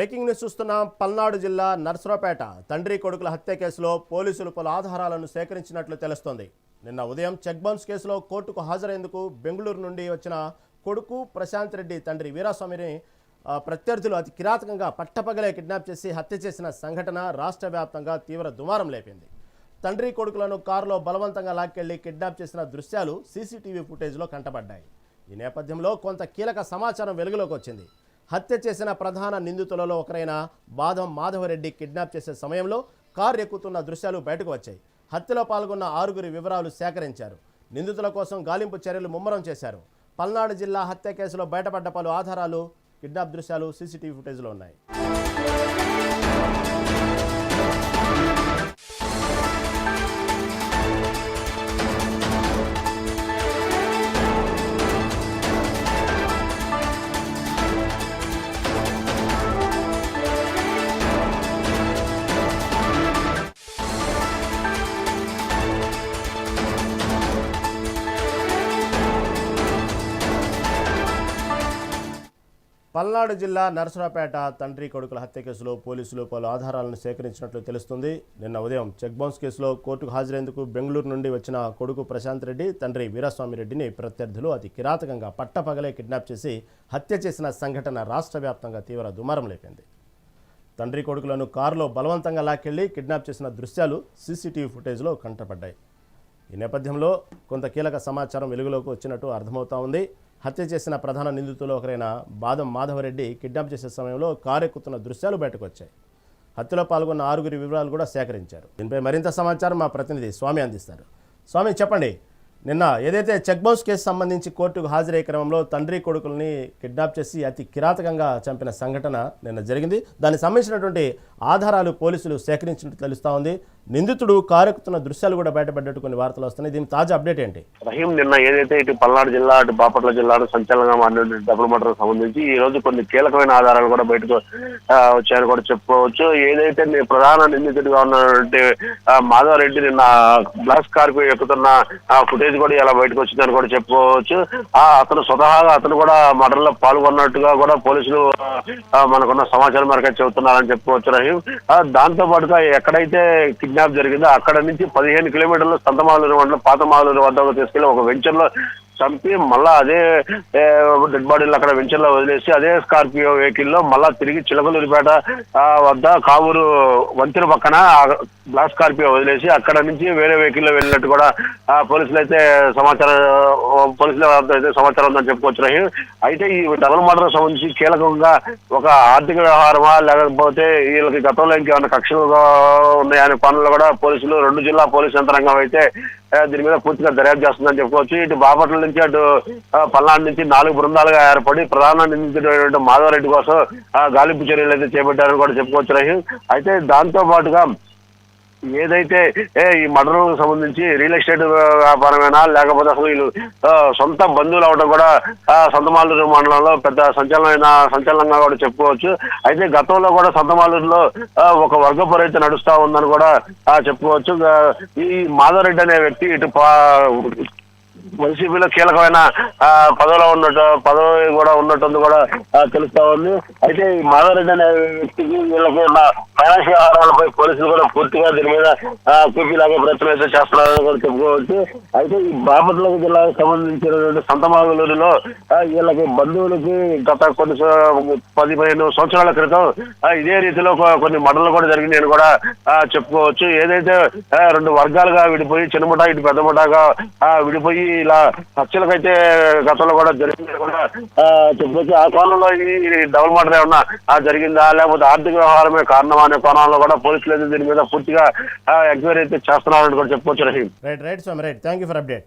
Breaking news చూస్తున్నాం. పల్నాడు జిల్లా నర్సరావుపేట. తండ్రి కొడుకుల హత్య కేసులో పోలీసులు పలు ఆధారాలను సేకరించినట్లు తెలుస్తోంది. నిన్న ఉదయం చెక్ బౌన్స్ కేసులో కోర్టుకు హాజరైందుకు బెంగళూరు నుండి వచ్చిన కొడుకు ప్రశాంత్ రెడ్డి తండ్రి వీరాస్వామిని ప్రత్యర్థులు అతి కిరాతకంగా పట్టపగలే కిడ్నాప్ చేసి హత్య చేసిన సంఘటన రాష్ట్ర వ్యాప్తంగా తీవ్ర దుమారం లేపింది. తండ్రి కొడుకులను కారులో బలవంతంగా లాక్కెళ్ళి కిడ్నాప్ చేసిన దృశ్యాలు సీసీటీవీ ఫుటేజ్లో కంటపడ్డాయి ఈ నేపథ్యంలో కొంత కీలక సమాచారం వెలుగులోకి వచ్చింది. హత్య చేసిన ప్రధాన నిందితులలో ఒకరైన బాదం మాధవరెడ్డి కిడ్నాప్ చేసే సమయంలో కారు ఎక్కుతున్న దృశ్యాలు బయటకు వచ్చాయి. హత్యలో పాల్గొన్న ఆరుగురి వివరాలు సేకరించారు. నిందితుల కోసం గాలింపు చర్యలు ముమ్మరం చేశారు. పల్నాడు జిల్లా హత్య కేసులో బయటపడ్డ పలు ఆధారాలు కిడ్నాప్ దృశ్యాలు సీసీటీవీ ఫుటేజ్లో ఉన్నాయి. పల్నాడు జిల్లా నరసరాపేట తండ్రి కొడుకుల హత్య కేసులో పోలీసులు పలు ఆధారాలను సేకరించినట్లు తెలుస్తుంది. నిన్న ఉదయం చెక్ బౌన్స్ కేసులో కోర్టుకు హాజరేందుకు బెంగళూరు నుండి వచ్చిన కొడుకు ప్రశాంత్ రెడ్డి తండ్రి వీరస్వామిరెడ్డిని ప్రత్యర్థులు అతి కిరాతకంగా పట్టపగలే కిడ్నాప్ చేసి హత్య చేసిన సంఘటన రాష్ట్ర వ్యాప్తంగా తీవ్ర దుమారం లేపింది. తండ్రి కొడుకులను కారులో బలవంతంగా లాక్కెళ్ళి కిడ్నాప్ చేసిన దృశ్యాలు సీసీటీవీ ఫుటేజ్లో కంటపడ్డాయి. ఈ నేపథ్యంలో కొంత కీలక సమాచారం వెలుగులోకి వచ్చినట్టు అర్థమవుతా ఉంది. హత్య చేసిన ప్రధాన నిందితులు ఒకరైన బాదం మాధవరెడ్డి కిడ్నాప్ చేసే సమయంలో కారెక్కుతున్న దృశ్యాలు బయటకు వచ్చాయి హత్యలో పాల్గొన్న ఆరుగురి వివరాలు కూడా సేకరించారు. దీనిపై మరింత సమాచారం మా ప్రతినిధి స్వామి అందిస్తారు. స్వామి చెప్పండి. నిన్న ఏదైతే చెక్ బౌన్స్ కేసు సంబంధించి కోర్టుకు హాజరయ్యే క్రమంలో తండ్రి కొడుకుల్ని కిడ్నాప్ చేసి అతి కిరాతకంగా చంపిన సంఘటన నిన్న జరిగింది. దానికి సంబంధించినటువంటి ఆధారాలు పోలీసులు సేకరించినట్టు తెలుస్తూ ఉంది. నిందితుడు కారెక్కుతున్న దృశ్యాలు కూడా బయటపడ్డట్టు కొన్ని వార్తలు వస్తున్నాయి. దీని తాజా అప్డేట్ ఏంటి? రహీం నిన్న ఏదైతే ఇటు పల్నాడు జిల్లా అటు బాపట్ల జిల్లాను సంచలనంగా మారిన డబుల్ మర్డర్ సంబంధించి ఈ రోజు కొన్ని కీలకమైన ఆధారాలు కూడా బయటకు వచ్చాయని కూడా చెప్పుకోవచ్చు. ఏదైతే ప్రధాన నిందితుడిగా ఉన్నటువంటి మాధవరెడ్డి నిన్న బ్లాస్ స్కార్పియో ఎక్కుతున్న ఫుటేజ్ కూడా ఇలా బయటకు వచ్చిందని కూడా చెప్పుకోవచ్చు. ఆ అతను స్వతహాగా అతను కూడా మర్డర్లో పాల్గొన్నట్టుగా కూడా పోలీసులు మనకున్న సమాచారం మేరకు చెబుతున్నారని చెప్పుకోవచ్చు రహీం. దాంతో పాటుగా ఎక్కడైతే కిడ్నాప్ జరిగింది. అక్కడ నుంచి పదిహేను కిలోమీటర్లు సంతమాలూరు మండలం పాతమాలూరు వద్ద తీసుకెళ్ళి ఒక వెంచర్లో చంపి మళ్ళా అదే డెడ్ బాడీలు అక్కడ వెంచర్లో వదిలేసి అదే స్కార్పియో వెహికల్లో మళ్ళా తిరిగి చిలకలూరిపేట వద్ద కావూరు వంతెన పక్కన బ్లాక్ స్కార్పియో వదిలేసి అక్కడ నుంచి వేరే వెహికల్లో వెళ్ళినట్టు కూడా ఆ, పోలీసులు అయితే సమాచారం పోలీసుల అయితే సమాచారం ఉందని చెప్పుకోవచ్చు రహీం. అయితే ఈ డబుల్ మర్డర్ సంబంధించి కీలకంగా ఒక ఆర్థిక వ్యవహారమా లేకపోతే వీళ్ళకి గతంలో ఇంకేమైనా కక్షలు ఉన్నాయనే పనులు కూడా పోలీసులు రెండు జిల్లా పోలీసు యంత్రాంగం అయితే దీని మీద పూర్తిగా దర్యాప్తు చేస్తుందని చెప్పుకోవచ్చు. ఇటు బాపట్ల నుంచి అటు పల్నాడు నుంచి నాలుగు బృందాలుగా ఏర్పడి ప్రధాన నిందితుడైనటువంటి మాధవరెడ్డి కోసం గాలింపు చర్యలు అయితే చేపట్టారని కూడా చెప్పుకోవచ్చు రహీం. అయితే దాంతో పాటుగా ఏదైతే ఏ ఈ మర్డర్ సంబంధించి రియల్ ఎస్టేట్ వ్యాపారమేనా లేకపోతే అసలు వీళ్ళు ఆ, సొంత బంధువులు అవడం కూడా ఆ, సంతమాలూరు మండలంలో పెద్ద సంచలనమైన సంచలనంగా కూడా చెప్పుకోవచ్చు. అయితే గతంలో కూడా సంతమాలూరులో ఒక వర్గపు అయితే నడుస్తా ఉందని కూడా చెప్పుకోవచ్చు. ఆ, ఈ మాధవరెడ్డి అనే వ్యక్తి ఇటు పా- వైసీపీలో కీలకమైన ఆ, పదవిలో ఉన్నట్టు పదవి కూడా ఉన్నట్టుంది కూడా తెలుస్తా ఉంది. అయితే ఈ మాధవరెడ్డి అనే వ్యక్తికి వీళ్ళకి ఉన్న ఫైనాన్షియల్ వ్యవహారాలపై పోలీసులు కూడా పూర్తిగా దీని మీద కూపీలాగే ప్రయత్నం అయితే చేస్తున్నారని కూడా చెప్పుకోవచ్చు. అయితే ఈ బాపట్ల జిల్లాకు సంబంధించినటువంటి సంతమాగులూరులో వీళ్ళకి బంధువులకి గత కొన్ని పది పదిహేను సంవత్సరాల క్రితం ఇదే రీతిలో కొన్ని మండలు కూడా జరిగినాయని కూడా చెప్పుకోవచ్చు. ఏదైతే రెండు వర్గాలుగా విడిపోయి చిన్నమట ఇటు పెద్దమటగా ఆ, విడిపోయి ఇలా హత్యలకైతే గతంలో కూడా జరిగింది కూడా ఆ, ఆ కోణంలో ఈ డబుల్ మర్డర్ ఏమన్నా జరిగిందా? లేకపోతే ఆర్థిక వ్యవహారమే కారణం అనే కోణంలో కూడా పోలీసులు అయితే దీని మీద పూర్తిగా ఎంక్వైరీ అయితే చేస్తున్నారని కూడా చెప్పుకోవచ్చు Rahim. Right right Swamy right. Thank you for update.